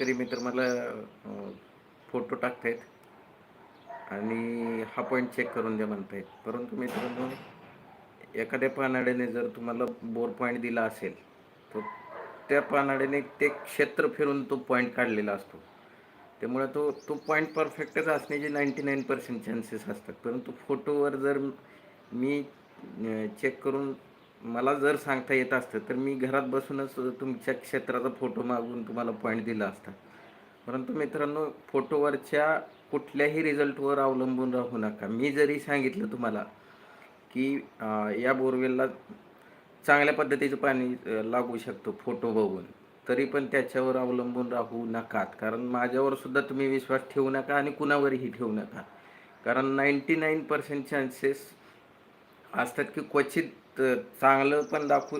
तरी मित्र मला फोटो टाकतायत. आणि हा पॉईंट चेक करून द्या म्हणतायत. परंतु मित्रांनो एखाद्या पानाड्याने जर तुम्हाला बोर पॉईंट दिला असेल तर त्या पानाड्याने ते क्षेत्र फिरून तो पॉईंट काढलेला असतो. त्यामुळे तो तो पॉईंट परफेक्टच असण्याचे नाईंटी नाईन पर्सेंट चान्सेस असतात. परंतु फोटोवर जर मी चेक करून मला जर सांगता येत असतं तर मी घरात बसूनच तुमच्या क्षेत्राचा फोटो मागून तुम्हाला पॉईंट दिला असता. परंतु मित्रांनो फोटोवरच्या कुठल्याही रिझल्टवर अवलंबून राहू नका. मी जरी सांगितलं तुम्हाला की या बोरवेलला चांगल्या पद्धतीचं पाणी लागू शकतो फोटो बघून तरी पण त्याच्यावर अवलंबून राहू नकात. कारण माझ्यावर सुद्धा तुम्ही विश्वास ठेवू नका आणि कुणावरही ठेवू नका. कारण नाईंटी नाईन पर्सेंट चान्सेस असतात की क्वचित चांगलं पण दाखवू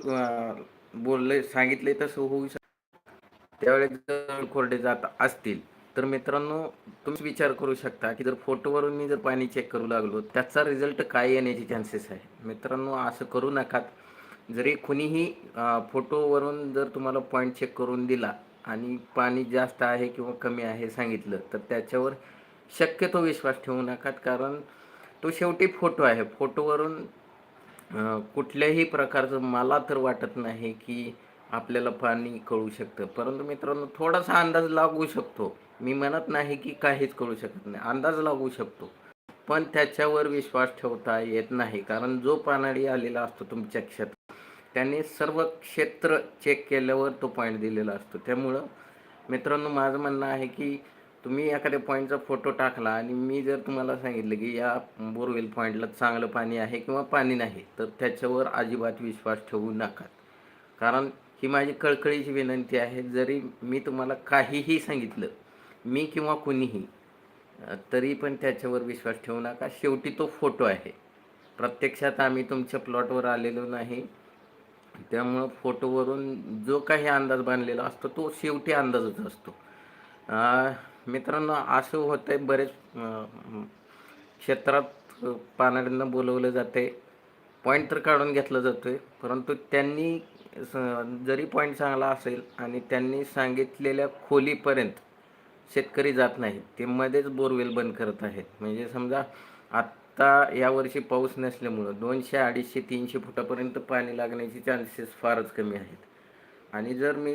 बोलले सांगितले तसं होऊ शकतं त्यावेळेस जर कोरडे जात असतील तर मित्रांनो तुम्ही विचार करू शकता की जर फोटोवरून मी जर पाणी चेक करू लागलो त्याचा रिझल्ट काय येण्याचे चान्सेस आहे? मित्रांनो असं करू नकात जरी कुणीही फोटोवरून जर तुम्हाला पॉईंट चेक करून दिला आणि पाणी जास्त आहे किंवा कमी आहे सांगितलं तर त्याच्यावर शक्यतो विश्वास ठेवू नकात कारण तो शेवटी फोटो आहे. फोटोवरून कुठल्याही प्रकारचं मला तर वाटत नाही की आपल्याला पाणी कळू शकतं. परंतु मित्रांनो थोडासा अंदाज लागू शकतो. मी म्हणत नाही की काहीच कळू शकत नाही. अंदाज लागू शकतो. पण त्याच्यावर विश्वास ठेवता येत नाही. कारण जो पानाडी आलेला असतो तुमच्या क्षेत्रात त्याने सर्व क्षेत्र चेक केल्यावर तो पॉईंट दिलेला असतो. त्यामुळं मित्रांनो माझं म्हणणं आहे की तुम्ही एखाद्या पॉईंटचा फोटो टाकला आणि मी जर तुम्हाला सांगितलं की या बोरवेल पॉईंटला चांगलं पाणी आहे किंवा पाणी नाही तर त्याच्यावर अजिबात विश्वास ठेवू नका. कारण ही माझी कळकळीची विनंती आहे जरी मी तुम्हाला काहीही सांगितलं मी किंवा कुणीही तरी पण त्याच्यावर विश्वास ठेवू नका. शेवटी तो फोटो आहे. प्रत्यक्षात आम्ही तुमच्या प्लॉटवर आलेलो नाही. त्यामुळं फोटोवरून जो काही अंदाज बांधलेला असतो तो शेवटी अंदाजच असतो. मित्रांनो असं होतं आहे बरेच क्षेत्रात पानाड्यांना बोलवलं जाते पॉईंट तर काढून घेतला आहे परंतु त्यांनी स- जरी पॉईंट चांगला असेल आणि त्यांनी सांगितलेल्या खोलीपर्यंत शेतकरी जात नाहीत ते मध्येच बोरवेल बंद करत आहेत. म्हणजे समजा आत्ता यावर्षी पाऊस नसल्यामुळं दोनशे अडीचशे तीनशे फुटापर्यंत पाणी लागण्याचे चान्सेस फारच कमी आहेत. आणि जर मी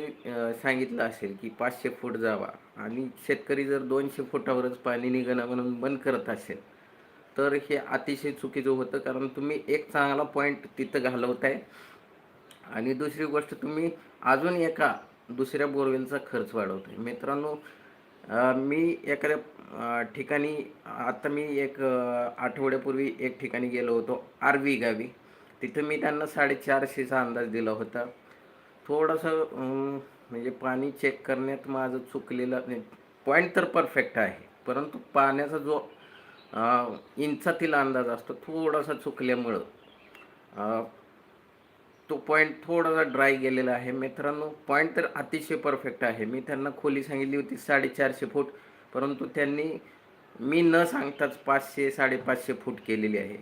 सांगितलं असेल की पाचशे फूट जावा आणि शेतकरी जर दोनशे फुटावरच पाणी निघणं म्हणून बंद करत असेल तर हे अतिशय चुकीचं होतं. कारण तुम्ही एक चांगला पॉईंट तिथं घालवताय. आणि दुसरी गोष्ट तुम्ही अजून एका दुसऱ्या बोरवेलचा खर्च वाढवताय. मित्रांनो मी एखाद्या ठिकाणी आता मी एक आठवड्यापूर्वी एक ठिकाणी गेलो होतो आरवी गावी. तिथं मी त्यांना साडेचारशेचा अंदाज दिला होता. थोडंसं म्हणजे पाणी चेक करण्यात माझं चुकलेलं पॉईंट तर परफेक्ट आहे. परंतु पाण्याचा जो इंचातील अंदाज असतो थोडासा चुकल्यामुळं तो पॉईंट थोडासा ड्राय गेलेला आहे. मित्रांनो पॉईंट तर अतिशय परफेक्ट आहे. मी त्यांना खोली सांगितली होती साडेचारशे फूट. परंतु त्यांनी मी न सांगताच पाचशे साडेपाचशे फूट केलेली आहे.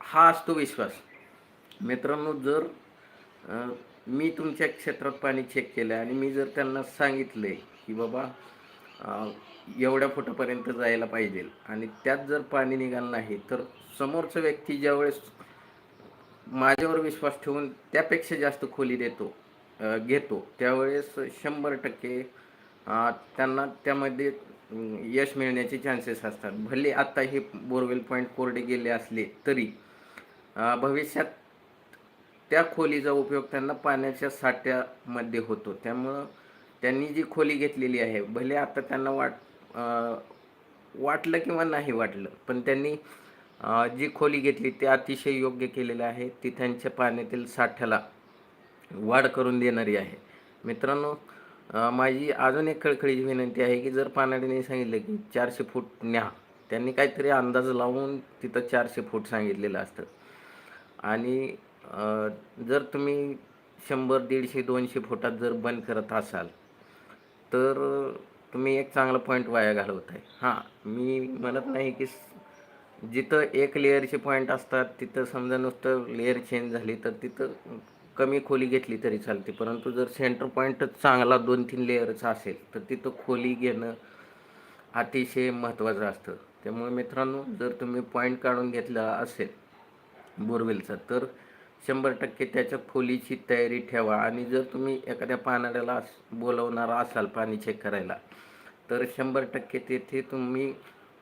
हा असतो विश्वास. मित्रांनो जर मी तुमच्या क्षेत्रात पाणी चेक केलं आणि मी जर त्यांना सांगितलं की बाबा एवढ्या फुटापर्यंत जायला पाहिजे आणि त्यात जर पाणी निघालं नाही तर समोरचा व्यक्ती ज्यावेळेस माझ्यावर विश्वास ठेवून त्यापेक्षा जास्त खोली देतो घेतो त्यावेळेस शंभर टक्के त्यांना त्यामध्ये यश मिळण्याचे चान्सेस असतात. भले आत्ता हे बोरवेल पॉईंट कोरडे गेले असले तरी भविष्यात त्या खोलीचा उपयोग त्यांना पाण्याच्या साठ्यामध्ये होतो. त्यामुळं त्यांनी जी खोली घेतलेली आहे भले आता त्यांना वाट वाटलं किंवा नाही वाटलं पण त्यांनी जी खोली घेतली ते अतिशय योग्य केलेलं आहे. ती त्यांच्या पाण्यातील साठ्याला वाढ करून देणारी आहे. मित्रांनो माझी अजून एक खळखळीची विनंती आहे की जर पाण्याने सांगितलं की चारशे फूट न्या त्यांनी काहीतरी अंदाज लावून तिथं चारशे फूट सांगितलेलं असतं. आणि जर तुम्ही शंभर दीडशे दोनशे फुटात जर बंद करत असाल तर तुम्ही एक चांगला पॉईंट वाया घालवत आहे. हां मी म्हणत नाही की जिथं एक लेअरचे पॉईंट असतात तिथं समजा नुसतं लेअर चेंज झाली तर तिथं कमी खोली घेतली तरी चालते. परंतु जर सेंटर पॉईंटच चांगला दोन तीन लेअरचा असेल तर तिथं खोली घेणं अतिशय महत्त्वाचं असतं. त्यामुळे मित्रांनो जर तुम्ही पॉईंट काढून घेतला असेल बोरवेलचा तर शंभर टक्के त्याच्या खोलीची तयारी ठेवा. आणि जर तुम्ही एखाद्या पानाड्याला अस- बोलवणार असाल पाणी चेक करायला तर शंभर टक्के तेथे तुम्ही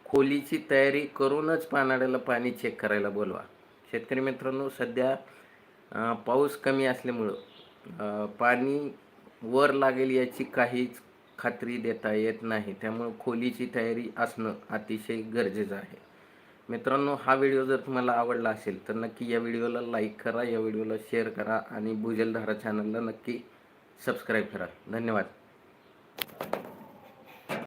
खोलीची तयारी करूनच पानाड्याला पाणी चेक करायला बोलवा. शेतकरी मित्रांनो सध्या पाऊस कमी असल्यामुळं पाणी वर लागेल याची काहीच खात्री देता येत नाही. त्यामुळं खोलीची तयारी असणं अतिशय गरजेचं आहे. मित्रांनो हा व्हिडिओ जर तुम्हाला आवडला असेल तर नक्की या व्हिडिओला लाईक करा या व्हिडिओला शेअर करा आणि भुजलधारा चॅनलला नक्की सबस्क्राईब करा. धन्यवाद.